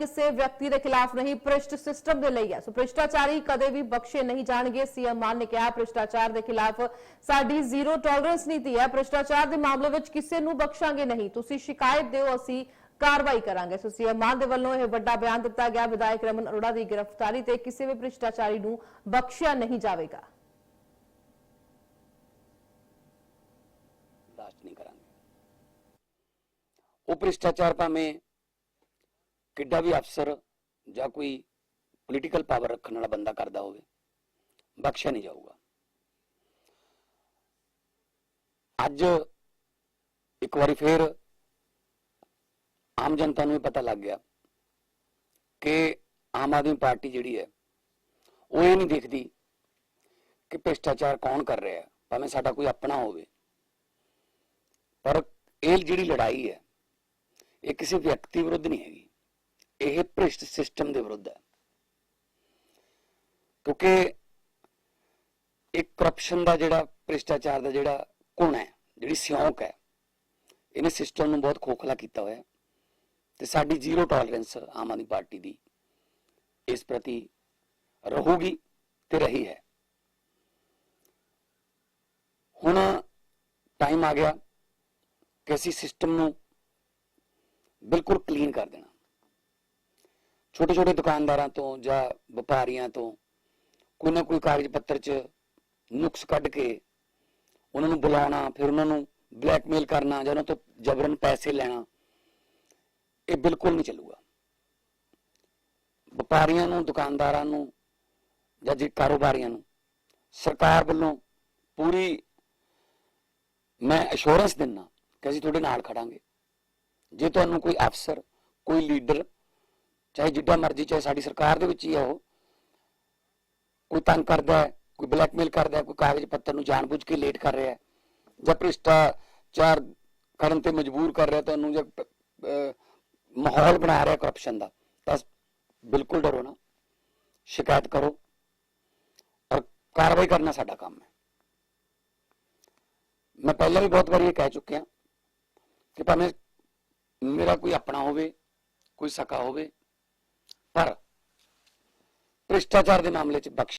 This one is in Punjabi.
ਕਿਸੇ ਵਿਅਕਤੀ ਦੇ ਖਿਲਾਫ ਨਹੀਂ, ਭ੍ਰਿਸ਼ਟ ਸਿਸਟਮ ਦੇ ਲਈ ਹੈ। ਸੋ ਭ੍ਰਿਸ਼ਟਾਚਾਰੀ ਕਦੇ ਵੀ ਬਖਸ਼ੇ ਨਹੀਂ ਜਾਣਗੇ। ਸੀਐਮ ਮਾਨ ਨੇ ਕਿਹਾ, ਭ੍ਰਿਸ਼ਟਾਚਾਰ ਦੇ ਖਿਲਾਫ ਸਾਡੀ ਜ਼ੀਰੋ ਟੋਲਰੈਂਸ ਨੀਤੀ ਹੈ। ਭ੍ਰਿਸ਼ਟਾਚਾਰ ਦੇ ਮਾਮਲੇ ਵਿੱਚ ਕਿਸੇ ਨੂੰ ਬਖਸ਼ਾਂਗੇ ਨਹੀਂ। ਤੁਸੀਂ ਸ਼ਿਕਾਇਤ ਦਿਓ, ਅਸੀਂ ਕਾਰਵਾਈ ਕਰਾਂਗੇ। ਸੋ ਸੀਐਮ ਮਾਨ ਦੇ ਵੱਲੋਂ ਇਹ ਵੱਡਾ ਬਿਆਨ ਦਿੱਤਾ ਗਿਆ। ਵਿਧਾਇਕ ਰਮਨ ਅਰੋੜਾ ਦੀ ਗ੍ਰਿਫਤਾਰੀ ਤੇ ਕਿਸੇ ਵੀ ਭ੍ਰਿਸ਼ਟਾਚਾਰੀ ਨੂੰ ਬਖਸ਼ਿਆ ਨਹੀਂ ਜਾਵੇਗਾ। ਬਰਦਾਸ਼ਤ ਨਹੀਂ ਕਰਾਂਗੇ ਉਹ ਭ੍ਰਿਸ਼ਟਾਚਾਰ ਭਾਵੇਂ ਕਿੱਡਾ ਵੀ ਅਫਸਰ ਜਾਂ ਕੋਈ ਪੋਲੀਟੀਕਲ ਪਾਵਰ ਰੱਖਣ ਵਾਲਾ ਬੰਦਾ ਕਰਦਾ ਹੋਵੇ, ਬਖਸ਼ਿਆ ਨਹੀਂ ਜਾਊਗਾ। ਅੱਜ ਇੱਕ ਵਾਰੀ ਫੇਰ ਆਮ ਜਨਤਾ ਨੂੰ ਇਹ ਪਤਾ ਲੱਗ ਗਿਆ ਕਿ ਆਮ ਆਦਮੀ ਪਾਰਟੀ ਜਿਹੜੀ ਹੈ, ਉਹ ਇਹ ਨਹੀਂ ਦੇਖਦੀ ਕਿ ਭ੍ਰਿਸ਼ਟਾਚਾਰ ਕੌਣ ਕਰ ਰਿਹਾ ਹੈ, ਭਾਵੇਂ ਸਾਡਾ ਕੋਈ ਆਪਣਾ ਹੋਵੇ। ਪਰ ਇਹ ਜਿਹੜੀ ਲੜਾਈ ਹੈ, ਇਹ ਕਿਸੇ ਵਿਅਕਤੀ ਵਿਰੁੱਧ ਨਹੀਂ ਹੈਗੀ। ਇਹ ਭ੍ਰਿਸ਼ਟ ਸਿਸਟਮ ਦੇ ਵਿਰੁੱਧ ਹੈ। ਕਿਉਂਕਿ ਇੱਕ ਕਰਪਸ਼ਨ ਦਾ ਜਿਹੜਾ ਭ੍ਰਿਸ਼ਟਾਚਾਰ ਦਾ ਜਿਹੜਾ ਗੁਣ ਹੈ, ਜਿਹੜੀ ਸਿਉਂਕ ਹੈ, ਇਹਨੇ ਸਿਸਟਮ ਨੂੰ ਬਹੁਤ ਖੋਖਲਾ ਕੀਤਾ ਹੋਇਆ ਹੈ ਤੇ ਸਾਡੀ zero tolerance Aam Aadmi party ਦੀ ਇਸ ਪ੍ਰਤੀ ਰਹੂਗੀ ਤੇ ਰਹੀ ਹੈ। ਹੁਣ ਟਾਈਮ ਆ ਗਿਆ ਕਿ ਅਸੀਂ ਸਿਸਟਮ ਨੂੰ ਬਿਲਕੁਲ ਕਲੀਨ ਕਰ ਦੇਣਾ। ਛੋਟੇ ਛੋਟੇ ਦੁਕਾਨਦਾਰਾਂ ਤੋਂ ਜਾਂ ਵਪਾਰੀਆਂ ਤੋਂ ਕੋਈ ਨਾ ਕੋਈ ਕਾਗਜ਼ ਪੱਤਰ 'ਚ ਨੁਕਸ ਕੱਢ ਕੇ ਉਹਨਾਂ ਨੂੰ ਬੁਲਾਉਣਾ, ਫਿਰ ਉਹਨਾਂ ਨੂੰ ਬਲੈਕਮੇਲ ਕਰਨਾ ਜਾਂ ਉਹਨਾਂ ਤੋਂ ਜ਼ਬਰਨ ਪੈਸੇ ਲੈਣਾ, ਇਹ ਬਿਲਕੁਲ ਨਹੀਂ ਚੱਲੂਗਾ। ਵਪਾਰੀਆਂ ਨੂੰ, ਦੁਕਾਨਦਾਰਾਂ ਨੂੰ ਜਾਂ ਜੇ ਕਾਰੋਬਾਰੀਆਂ ਨੂੰ ਸਰਕਾਰ ਵੱਲੋਂ ਪੂਰੀ ਮੈਂ ਅਸ਼ੋਰੈਂਸ ਦਿੰਨਾ ਕਿ ਅਸੀਂ ਤੁਹਾਡੇ ਨਾਲ ਖੜਾਂਗੇ। ਜੇ ਤੁਹਾਨੂੰ ਕੋਈ ਅਫਸਰ, ਕੋਈ ਲੀਡਰ ਚਾਹੇ ਜਿੱਡਾ ਮਰਜ਼ੀ, ਚਾਹੇ ਸਾਡੀ ਸਰਕਾਰ ਦੇ ਵਿੱਚ ਹੀ ਆ ਉਹ। ਕੋਈ ਤੰਗ ਕਰਦਾ ਹੈ, ਕੋਈ ਬਲੈਕਮੇਲ ਕਰਦਾ ਹੈ, ਕੋਈ ਕਾਗਜ਼ ਪੱਤਰ ਨੂੰ ਜਾਣਬੁੱਝ ਕੇ ਲੇਟ ਕਰ ਰਿਹਾ ਹੈ, ਜਾਂ ਭ੍ਰਿਸ਼ਟਾਚਾਰ ਕਰਨ ਤੇ ਮਜਬੂਰ ਕਰ ਰਿਹਾ ਤੁਹਾਨੂੰ, ਜਾਂ ਮਾਹੌਲ ਬਣਾ ਰਿਹਾ ਕਰਪਸ਼ਨ ਦਾ, ਤਾਂ ਬਿਲਕੁਲ ਡਰੋ ਨਾ। ਸ਼ਿਕਾਇਤ ਕਰੋ ਔਰ ਕਾਰਵਾਈ ਕਰਨਾ ਸਾਡਾ ਕੰਮ ਹੈ। ਮੈਂ ਪਹਿਲਾਂ ਵੀ ਬਹੁਤ ਵਾਰੀ ਇਹ ਕਹਿ ਚੁੱਕਿਆ ਕਿ ਭਾਵੇਂ ਮੇਰਾ ਕੋਈ ਆਪਣਾ ਹੋਵੇ, ਕੋਈ ਸਕਾ ਹੋਵੇ ਪਰ ਭ੍ਰਿਸ਼ਟਾਚਾਰ ਦੇ ਮਾਮਲੇ 'ਚ ਬਖਸ਼